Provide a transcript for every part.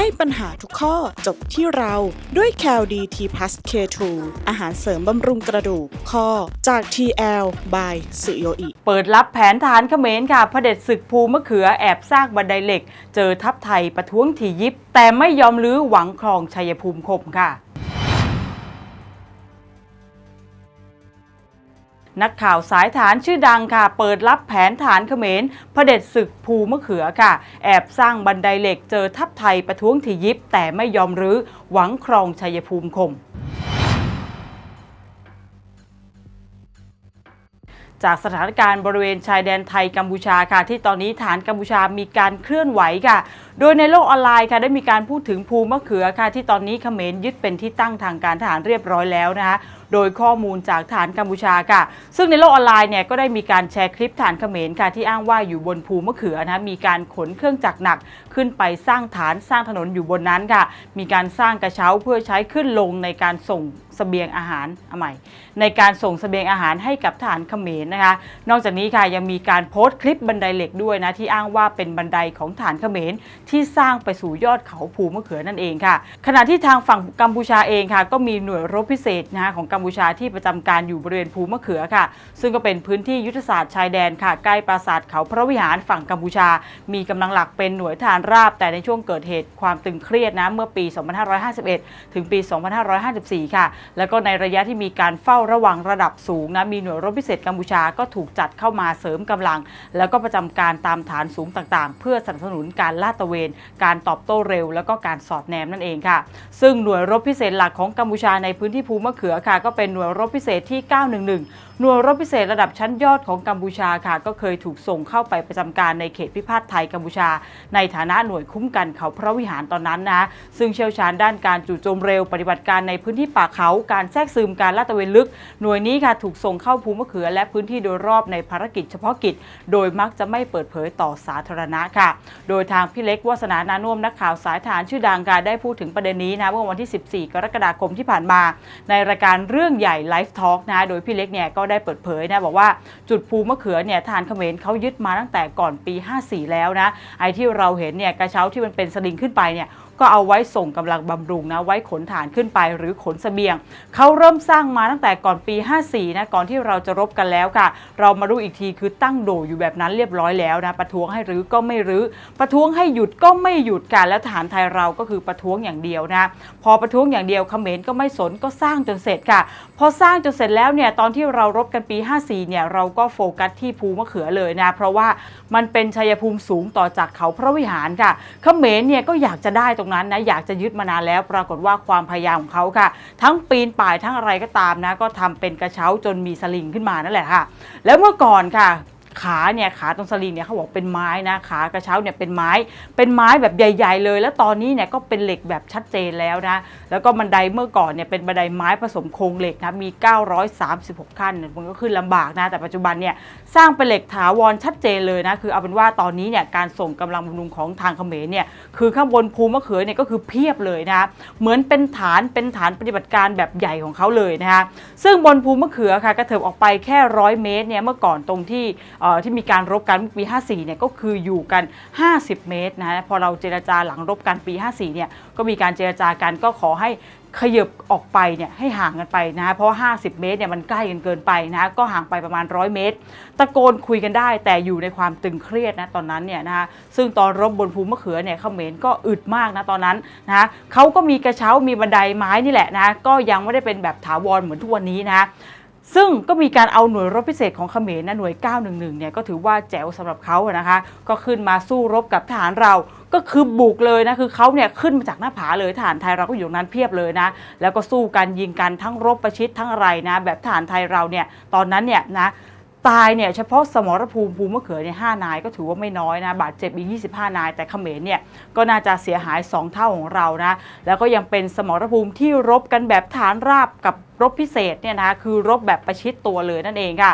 ให้ปัญหาทุกข้อจบที่เราด้วย c a l d t p l u s K2 อาหารเสริมบำรุงกระดูกข้อจาก TL by สุโยอิ เปิดรับแผนฐานเขมรค่ะเผด็จศึกภูมะเขือแอบสร้างบันไดเหล็ก เจอทัพไทยประท้วงถี่ยิบ แต่ไม่ยอมลื้อหวังครองชัยภูมิคมค่ะ นักข่าวสายฐานชื่อดังค่ะ เปิดรับแผนฐานเขมรเผด็จศึกภูมะเขือค่ะ แอบสร้างบันไดเหล็กเจอทัพไทยประท้วงที่ยิบแต่ไม่ยอมรื้อหวังครองชัยภูมิคม จากสถานการณ์บริเวณชายแดนไทยกัมพูชาค่ะ ที่ตอนนี้ฐานกัมพูชามีการเคลื่อนไหวค่ะ โดยในโลกออนไลน์ค่ะได้มีการพูดถึงภูมะเขือค่ะที่ตอนนี้เขมรยึดเป็นที่ตั้งทางการทหารเรียบร้อยแล้วนะคะโดยข้อมูลจากฐานกัมพูชาค่ะ ซึ่งในโลกออนไลน์เนี่ยก็ได้มีการแชร์คลิปฐานเขมรค่ะที่อ้างว่าอยู่บนภูมะเขือนะมีการขนเครื่องจักรหนักขึ้นไปสร้างฐานสร้างถนนอยู่บนนั้นค่ะ มีการสร้างกระเช้าเพื่อใช้ขึ้นลงในการส่ง เสบียงอาหารอาใหม่ ในการส่งเสบียงอาหารให้กับฐานเขมรนะคะ นอกจากนี้ค่ะยังมีการโพสต์คลิปบันไดเหล็กด้วยนะที่อ้างว่าเป็นบันไดของฐานเขมรที่สร้างไปสู่ยอดเขาภูมะเขือนั่นเองค่ะ ขณะที่ทางฝั่งกัมพูชาเองค่ะ ก็มีหน่วยรบพิเศษนะคะของกัมพูชาที่ประจำการอยู่บริเวณภูมะเขือค่ะ ซึ่งก็เป็นพื้นที่ยุทธศาสตร์ชายแดนค่ะใกล้ปราสาทเขาพระวิหารฝั่งกัมพูชา มีกำลังหลักเป็นหน่วยทหารราบ แต่ในช่วงเกิดเหตุความตึงเครียดนะเมื่อปี 2551 ถึงปี 2554 ค่ะแล้วก็ในระยะที่มีการเฝ้าระวังระดับสูงนะมีหน่วยรบพิเศษกัมพูชาก็ถูกจัดเข้ามาเสริมกำลัง แล้วก็ประจำการตามฐานสูงต่างๆ เพื่อสนับสนุนการลาดตระเวน การตอบโต้เร็ว แล้วก็การสอดแนมนั่นเองค่ะ ซึ่งหน่วยรบพิเศษหลักของกัมพูชาในพื้นที่ภูมะเขือค่ะก็เป็นหน่วยรบพิเศษที่ 911หน่วยรบพิเศษระดับชั้นยอดของกัมพูชาค่ะ ก็เคยถูกส่งเข้าไปประจำการในเขตพิพาทไทยกัมพูชา ในฐานะหน่วยคุ้มกันเขาพระวิหารตอนนั้นนะซึ่งเชี่ยวชาญด้านการจู่โจมเร็วปฏิบัติการในพื้นที่ป่าเขาการแทรกซึมการลาดตระเวนลึก หน่วยนี้ค่ะถูกส่งเข้าภูมะเขือและพื้นที่โดยรอบในภารกิจเฉพาะกิจ โดยมักจะไม่เปิดเผยต่อสาธารณะค่ะ โดยทางพี่เล็กวาสนานานุ่มนักข่าวสายฐานชื่อดังค่ะได้พูดถึงประเด็นนี้นะเมื่อวันที่ 14 กรกฎาคมที่ผ่านมา ในรายการเรื่องใหญ่ไลฟ์ทอล์กนะโดยพี่เล็กเนี่ยก็ได้เปิดเผยนะบอกว่าจุดภูมะเขือเนี่ยทหารเขมรเขายึดมาตั้งแต่ก่อนปี 54 แล้วนะไอ้ที่เราเห็นเนี่ยกระเช้าที่มันเป็นสลิงขึ้นไปเนี่ย ก็เอาไว้ส่งกำลังบำรุงนะไว้ขนฐานขึ้นไปหรือขนเสบียง เขาเริ่มสร้างมาตั้งแต่ก่อนปี 54 นะก่อนที่เราจะรบกันแล้วค่ะ เรามารู้อีกทีคือตั้งโดอยู่แบบนั้นเรียบร้อยแล้วนะประท้วงให้รื้อก็ไม่รื้อ ประท้วงให้หยุดก็ไม่หยุดกันแล้วทหารไทยเราก็คือประท้วงอย่างเดียวนะพอประท้วงอย่างเดียวเขมรก็ไม่สนก็สร้างจนเสร็จค่ะ พอสร้างจนเสร็จแล้วเนี่ยตอนที่เรารบกันปี 54 เนี่ยเราก็โฟกัสที่ภูมะเขือเลยนะเพราะว่ามันเป็นชัยภูมิสูงต่อจากเขาพระวิหารค่ะเขมรเนี่ยก็อยากจะได้ตรงนั้นนะอยากจะยึดมานานแล้ว ปรากฏว่าความพยายามของเขาค่ะ ทั้งปีนป่ายทั้งอะไรก็ตามนะ ก็ทำเป็นกระเช้าจนมีสลิงขึ้นมานั่นแหละค่ะ แล้วเมื่อก่อนค่ะ ขาเนี่ยขาตรงสลิงเนี่ยเขาบอกเป็นไม้นะขากระเช้าเนี่ยเป็นไม้ เป็นไม้แบบใหญ่ ๆ เลย แล้วตอนนี้เนี่ยก็เป็นเหล็กแบบชัดเจนแล้วนะแล้วก็บันไดเมื่อก่อนเนี่ยเป็นบันไดไม้ผสมโครงเหล็กนะมี 936 ขั้นมันก็ขึ้นลำบากนะแต่ปัจจุบันเนี่ยสร้างเป็นเหล็กถาวรชัดเจนเลยนะคือเอาเป็นว่าตอนนี้เนี่ยการส่งกำลังบำรุงของทางเขมรเนี่ยคือข้างบนภูมะเขือเนี่ยก็คือเพียบเลยนะเหมือนเป็นฐานเป็นฐานปฏิบัติการแบบใหญ่ของเขาเลยนะคะซึ่งบนภูมะเขือค่ะกระเถิบออกไปแค่ร้อยเมตรเนี่ยเมื่อก่อนตรงที่ที่มีการรบกันปี 54 เนี่ยก็คืออยู่กัน 50 เมตรนะพอเราเจรจาหลังรบกันปี 54 เนี่ยก็มีการเจรจากันก็ขอให้ขยับออกไปเนี่ยให้ห่างกันไปนะเพราะ 50 เมตรเนี่ยมันใกล้กันเกินไปนะก็ห่างไปประมาณ 100 เมตร ตะโกนคุยกันได้ แต่อยู่ในความตึงเครียดนะตอนนั้นเนี่ยนะคะซึ่งตอนรบบนภูมะเขือเนี่ยเขมรก็อึดมากนะตอนนั้นนะเขาก็มีกระเช้ามีบันไดไม้นี่แหละนะก็ยังไม่ได้เป็นแบบถาวรเหมือนทุกวันนี้นะ ซึ่งก็มีการเอาหน่วยรบพิเศษของเขมรนะหน่วย 911 เนี่ยก็ถือว่าแจ๋วสำหรับเขาอะนะคะ ก็ขึ้นมาสู้รบกับทหารเรา ก็คือบุกเลยนะ คือเขาเนี่ยขึ้นมาจากหน้าผาเลยทหารไทยเราก็อยู่นั้นเพียบเลยนะ แล้วก็สู้กันยิงกันทั้งรบประชิดทั้งอะไรนะ แบบทหารไทยเราเนี่ยตอนนั้นเนี่ยนะ ตายเนี่ยเฉพาะสมรภูมิภูมิมะเขือเนี่ยห้านายก็ถือว่าไม่น้อยนะบาดเจ็บอีก 25 นาย แต่เขมรเนี่ยก็น่าจะเสียหาย 2 เท่าของเรานะแล้วก็ยังเป็นสมรภูมิที่รบกันแบบฐานราบกับรบพิเศษเนี่ยนะคือรบแบบประชิดตัวเลยนั่นเองค่ะ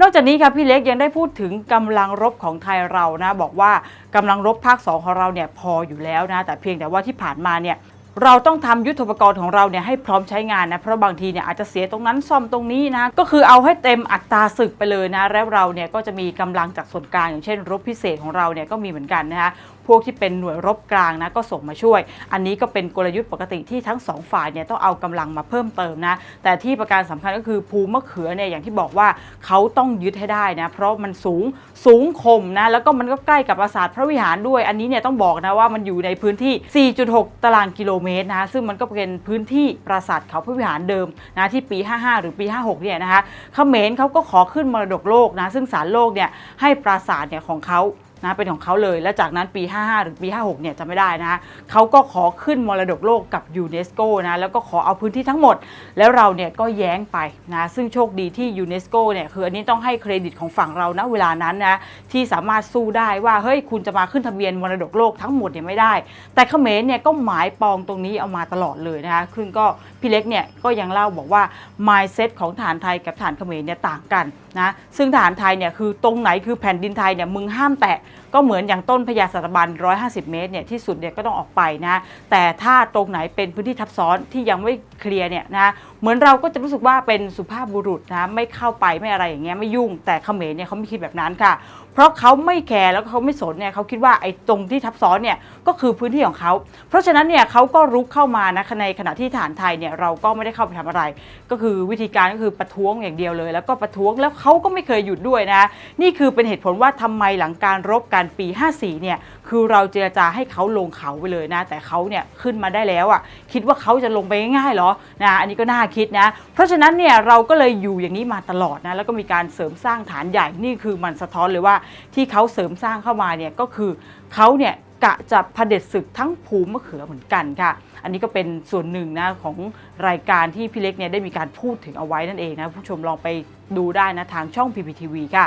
นอกจากนี้ค่ะพี่เล็กยังได้พูดถึงกำลังรบของไทยเรานะบอกว่ากำลังรบภาค 2 ของเราเนี่ยพออยู่แล้วนะแต่เพียงแต่ว่าที่ผ่านมาเนี่ย เราต้องทำยุทธปกรณ์ของเราเนี่ยให้พร้อมใช้งานนะเพราะบางทีเนี่ยอาจจะเสียตรงนั้นซ่อมตรงนี้นะก็คือเอาให้เต็มอัตราศึกไปเลยนะแล้วเราเนี่ยก็จะมีกำลังจากส่วนกลางอย่างเช่นรบพิเศษของเราเนี่ยก็มีเหมือนกันนะคะ วกที่เป็นหน่วยรบกลางนะก็ส่งมาช่วย อันนี้ก็เป็นกลยุทธ์ปกติที่ทั้งสองฝ่ายเนี่ยต้องเอากำลังมาเพิ่มเติมนะแต่ที่ประการสำคัญก็คือภูมะเขือเนี่ยอย่างที่บอกว่าเขาต้องยึดให้ได้นะเพราะมันสูงสูงคมนะแล้วก็มันก็ใกล้กับปราสาทพระวิหารด้วย อันนี้เนี่ยต้องบอกนะว่ามันอยู่ในพื้นที่ 4.6 ตารางกิโลเมตรนะซึ่งมันก็เป็นพื้นที่ปราสาทเขาพระวิหารเดิมนะที่ปี 55 หรือปี 56 เนี่ยนะคะเขมรเขาก็ขอขึ้นมรดกโลกนะซึ่งศาลโลกเนี่ยให้ปราสาทเนี่ยของเขา นะเป็นของเขาเลย และจากนั้นปี 55 หรือปี 56 เนี่ยจะไม่ได้นะเขาก็ขอขึ้นมรดกโลกกับยูเนสโกนะแล้วก็ขอเอาพื้นที่ทั้งหมด แล้วเราเนี่ยก็แย้งไปนะซึ่งโชคดีที่ยูเนสโกเนี่ยคืออันนี้ต้องให้เครดิตของฝั่งเรานะเวลานั้นนะที่สามารถสู้ได้ว่าเฮ้ยคุณจะมาขึ้นทะเบียนมรดกโลกทั้งหมดเนี่ยไม่ได้ แต่เขมรเนี่ยก็หมายปองตรงนี้เอามาตลอดเลยนะคะซึ่งก็พี่เล็กเนี่ยก็ยังเล่าบอกว่า mindset ของฐานไทยกับฐานเขมรเนี่ยต่างกันนะซึ่งทหารไทยเนี่ยคือตรงไหนคือแผ่นดินไทยเนี่ยมึงห้ามแตะ ก็เหมือนอย่างต้นพญาสัตบัน 150 เมตรเนี่ยที่สุดเนี่ยก็ต้องออกไปนะแต่ถ้าตรงไหนเป็นพื้นที่ทับซ้อนที่ยังไม่เคลียร์เนี่ยนะเหมือนเราก็จะรู้สึกว่าเป็นสุภาพบุรุษนะไม่เข้าไปไม่อะไรอย่างเงี้ยไม่ยุ่ง แต่เขมรเนี่ยเขาไม่คิดแบบนั้นค่ะ เพราะเขาไม่แคร์แล้วก็เขาไม่สนเนี่ยเขาคิดว่าไอ้ตรงที่ทับซ้อนเนี่ยก็คือพื้นที่ของเขา เพราะฉะนั้นเนี่ยเขาก็รุกเข้ามานะในขณะที่ฐานไทยเนี่ยเราก็ไม่ได้เข้าไปทำอะไร ก็คือวิธีการก็คือประท้วงอย่างเดียวเลย แล้วก็ประท้วงแล้วเขาก็ไม่เคยหยุดด้วยนะ นี่คือเป็นเหตุผลว่าทำไมหลังการรบกันปี 54 เนี่ยคือเราเจรจาให้เขาลงเขาไปเลยนะ แต่เขาเนี่ยขึ้นมาได้แล้วอะ่ะคิดว่าเขาจะลงไปง่ายๆเหรอนะอันนี้ก็น่าคิดนะ เพราะฉะนั้นเนี่ยเราก็เลยอยู่อย่างนี้มาตลอดนะแล้วก็มีการเสริมสร้างฐานใหญ่นี่คือมันสะท้อนเลยว่าที่เขาเสริมสร้างเข้ามาเนี่ยก็คือเขาเนี่ยกะจะเผด็จศึกทั้งภูมิมะเขือเหมือนกันค่ะ อันนี้ก็เป็นส่วนหนึ่งนะของรายการที่พี่เล็กเนี่ยได้มีการพูดถึงเอาไว้นั่นเองนะผู้ชมลองไปดูได้นะทางช่อง PPTV ค่ะ